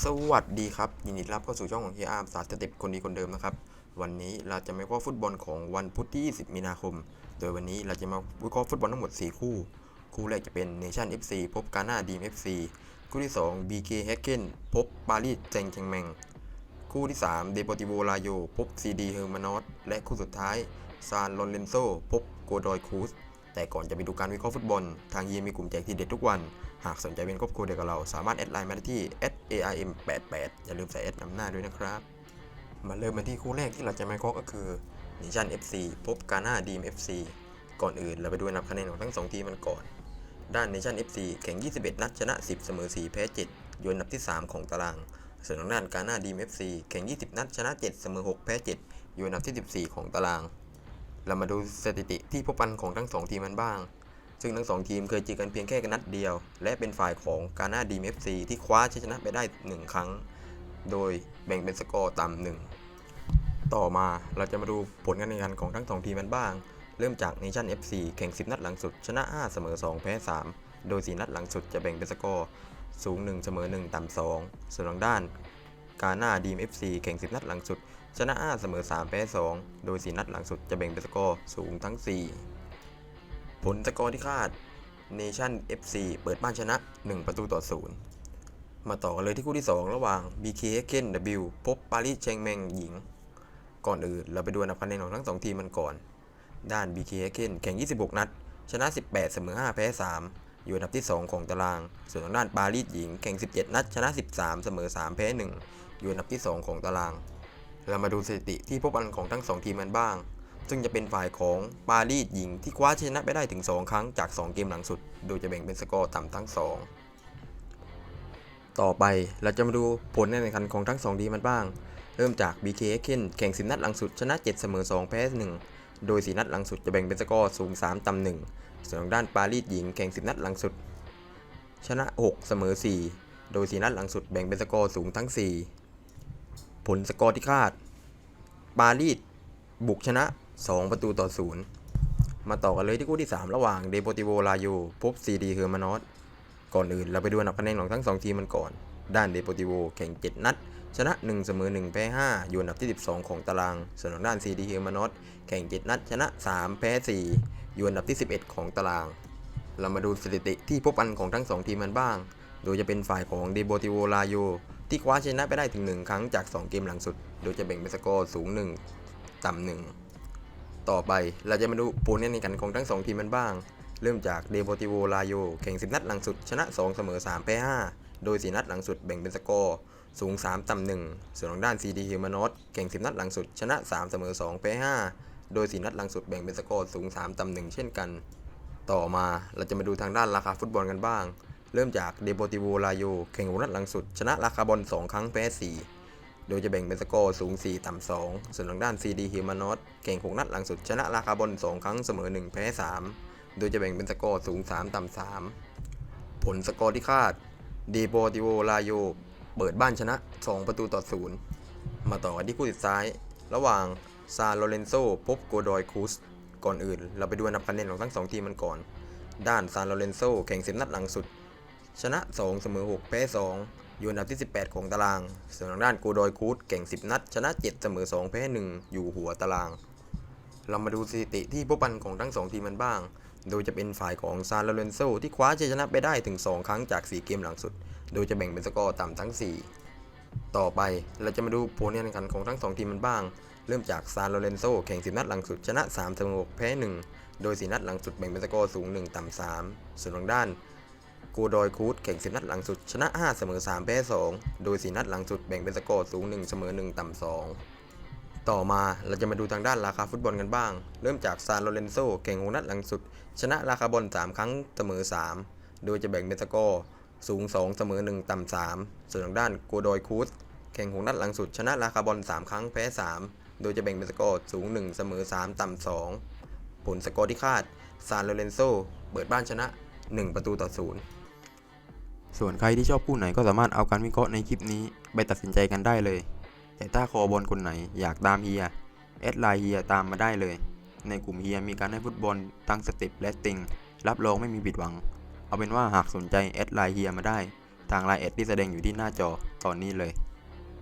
สวัสดีครับ ยินดีต้อนรับเข้าสู่ช่องของเฮียอาร์มสาสเต็ปคนดีคนเดิมนะครับ วันนี้เราจะมาวิเคราะห์ฟุตบอลของวันพุธที่ 20 มีนาคม โดยวันนี้เราจะมาวิเคราะห์ฟุตบอลทั้งหมด 4 คู่ คู่แรกจะเป็น Nation FC พบกา n าดีม FC คู่ที่ 2 BK h a c k e n พบปารีสแจงแจงแมง คู่ที่3 Deportivo Rayo พบ CD h e r m a n o s และคู่สุดท้ายซานลอนเลนโซ พบโกดอยคูส แต่ก่อนจะไปดูการวิเคราะห์ฟุตบอล ทางเฮียมีกลุ่มแจกทีเด็ดทุกวัน หากสนใจเป็นครอบครัวเดียวกับเรา สามารถแอดไลน์มาได้ที่ @aim88 อย่าลืมใส่แอดนำหน้าด้วยนะครับ มาเริ่มกันที่คู่แรกที่เราจะมาเคาะก็คือนิชัน FC พบกา n าดีม FC ก่อนอื่นเราไปดูอันดับคะแนนของทั้ง 2 ทีมมันก่อน ด้าน Nation FC แข่ง 21 นัดชนะ 10 เสมอ 4 แพ้ 7 อยู่อันดับที่ 3 ของตาราง ส่วนทางด้านกา n าดีม FC แข่ง 20 นัดชนะ 7 เสมอ 6 แพ้ 7 อยู่อันดับที่ 14 ของตาราง เรามาดูสถิติที่พบกันของทั้ง 2 ทีมมันบ้าง ซึ่งทั้ง 2 ทีมเคยเจอกันเพียงแค่นัดเดียว และเป็นฝ่ายของกา n าดีม FC ที่คว้าชัยชนะไปได้ 1 ครั้ง โดยแบ่งเป็นสกอร์ต่ำหนึ่งต่อมาเราจะมาดูผลการแข่งขันของทั้ง 2 ทีมกันบ้าง เริ่มจาก Nation FC แข่ง 10 นัดหลังสุด ชนะ 5 เสมอ 2 แพ้ 3 โดย 4 นัดหลังสุดจะแบ่งเป็นสกอร์ สูง 1 เสมอ 1 ต่ำ 2 ส่วนทางด้าน กา n าดีม FC แข่ง 10 นัดหลังสุด ชนะ 5 เสมอ 3 แพ้ 2 โดย 4 นัดหลังสุดจะแบ่งเป็นสกอร์สูงทั้ง 4 ผลสกอร์ที่คาด Nation FC เปิดบ้านชนะ 1 ประตูต่อ 0 มาต่อกันเลยที่คู่ที่ 2 ระหว่าง BK h e n W พบปารีสแชงแมงหญิง ก่อนอื่นเราไปดูอันดับคะแนนของทั้ง 2 ทีมมันก่อน ด้าน BK h e n แข่ง 26 นัด ชนะ 18 เสมอ 5 แพ้ 3อยู่อันดับที่ 2 ของตาราง ส่วนทางด้านปารีสหญิงแข่ง 17 นัด ชนะ 13 เสมอ 3 แพ้ 1 อยู่อันดับที่ 2 ของตาราง เรามาดูสถิติที่พบกันของทั้ง 2 ทีมมันบ้าง ซึ่งจะเป็นฝ่ายของปารีสหญิงที่คว้าชนะไปได้ถึง 2 ครั้งจาก 2 เกมหลังสุด โดยจะแบ่งเป็นสกอร์ต่ำทั้ง 2 ต่อไปเราจะมาดูผลการแข่งขันของทั้ง 2 ทีมมันบ้าง เริ่มจาก BK h e n แข่ง10นัดหลังสุดชนะ 7 เสมอ 2 แพ้ 1 โดย 4 นัดหลังสุดจะแบ่งเป็นสกอร์สูง 3 ต่ำ1ส่วนทางด้านปารีสหญิงแข่ง10 นัดหลังสุด ชนะ 6 เสมอ 4โดย4นัดหลังสุดแบ่งเป็นสกอร์สูงทั้ง 4 ผลสกอร์ที่คาด ปารีสบุกชนะ 2 ประตูต่อ 0 มาต่อกันเลยที่คู่ที่ 3 ระหว่างเดโปติโวลาโยพบซีดีเฮอร์มานอสก่อนอื่นเราไปดูอันดับคะแนนของทั้ง 2 ทีมมันก่อน ด้านเดโปติโวแข่ง 7 นัด ชนะ 1 เสมอ 1 แพ้ 5 อยู่อันดับที่ 12 ของตาราง ส่วนทางด้านซีดีเฮอร์มานอสแข่ง 7 นัด ชนะ 3 แพ้ 4 อยู่อันดับที่ 11 ของตาราง เรามาดูสถิติที่พบกันของทั้ง 2 ทีมมันบ้าง โดยจะเป็นฝ่ายของเดโ o ติโวลาโย ที่คว้าชนะไปได้ถึง 1 ครั้งจาก 2 เกมหลังสุด โดยจะแบ่งเป็นสกอร์สูง 1 ต่ำ1ต่อไปเราจะมาดูผลการแข่งขันของทั้ง 2 ทีมมันบ้าง เริ่มจากเดโ o ติโวลาโยแข่ง 10 นัดหลังสุด ชนะ 2 เสมอ 3 แพ้ 5 โดย 4 นัดหลังสุดแบ่งเป็นสกอร์สูง 3 ต่ำ1ส่วนทางด้าน CD h i m a n o s แข่ง 10 นัดหลังสุด ชนะ 3 เสมอ 2 แพ้ 5 โดย 4 นัดหลังสุดแบ่งเป็นสกอร์สูง 3 ต่ำ1เช่นกัน ต่อมาเราจะมาดูทางด้านราคาฟุตบอลกันบ้าง เริ่มจากเดโ o ติโวลาโยแข่งหกนัดหลังสุด ชนะราคาบอล2 ครั้งแพ้4 โดยจะแบ่งเป็นสกอร์สูง 4 ต่ำ 2 ส่วนทางด้าน CD h i m a n o s แข่ง6นัดหลังสุด ชนะราคาบอล2 ครั้งเสมอ 1 แพ้ 3 โดยจะแบ่งเป็นสกอร์สูง 3 ต่ำ 3 ผลสกอร์ที่คาดเดโ o ติโวลาโยเปิดบ้านชนะ 2 ประตูต่อ 0 มาต่อกันที่คู่สุดท้าย ระหว่างซาโลเรนโซพบโกดอยคูสก่อนอื่น เราไปดูอันดับคะแนนของทั้ง 2 ทีมมันก่อน ด้านซาโลเรนโซแข่ง10นัดหลังสุด ชนะ 2 เสมอ 6 แพ้ 2 อยู่อันดับที่ 18 ของตาราง ส่วนทางด้านโกดอยคูสแข่ง 10 นัด ชนะ 7 เสมอ 2 แพ้ 1 อยู่หัวตาราง เรามาดูสถิติที่พบกันของทั้ง 2 ทีมมันบ้าง โดยจะเป็นฝ่ายของซานโลเรนโซที่คว้าชัยชนะไปได้ถึง 2 ครั้งจาก 4 เกมหลังสุด โดยจะแบ่งเป็นสกอร์ต่ำทั้ง 4 ต่อไปเราจะมาดูผลการแข่งขันของทั้ง 2 ทีมมันบ้าง เริ่มจากซานโลเรนโซแข่ง 10 นัดหลังสุด ชนะ 3 เสมอ 6 แพ้ 1 โดย 4 นัดหลังสุดแบ่งเป็นสกอร์สูง 1 ต่ำ 3 ส่วนทางด้าน กดอยคูดแข่ง10นัดหลังสุด ชนะ 5 เสมอ 3 แพ้ 2 โดย 4 นัดหลังสุดแบ่งเป็นสกอร์สูง 1 เสมอ 1 ต่ำ 2 ต่อมาเราจะมาดูทางด้านราคาฟุตบอลกันบ้าง เริ่มจากซานโลเรนโซแข่ง6นัดหลังสุด ชนะราคาบอล3 ครั้งเสมอ 3 โดยจะแบ่งเป็นสกอร์สูง 2 เสมอ 1 ต่ำ 3 ส่วนทางด้านโกดอยคูดแข่ง6นัดหลังสุด ชนะราคาบอล3 ครั้งแพ้ 3 โดยจะแบ่งเป็นสกอร์สูง 1 เสมอ 3 ต่ำ 2 ผลสกอร์ที่คาดซานโลเรนโซเปิดบ้านชนะ 1 ประตูต่อ 0 ส่วนใครที่ชอบคู่ไหนก็สามารถเอาการวิเคราะห์ในคลิปนี้ ไปตัดสินใจกันได้เลย แต่ถ้าคอบอลคนไหนอยากตามเฮียแอดไลน์เฮียตามมาได้เลย ในกลุ่มเฮียมีการให้ฟุตบอลตั้งสเต็ปและติงรับรองไม่มีผิดหวัง เอาเป็นว่าหากสนใจแอดไลน์เฮียมาได้ ทางไลน์แอดที่แสดงอยู่ที่หน้าจอตอนนี้เลย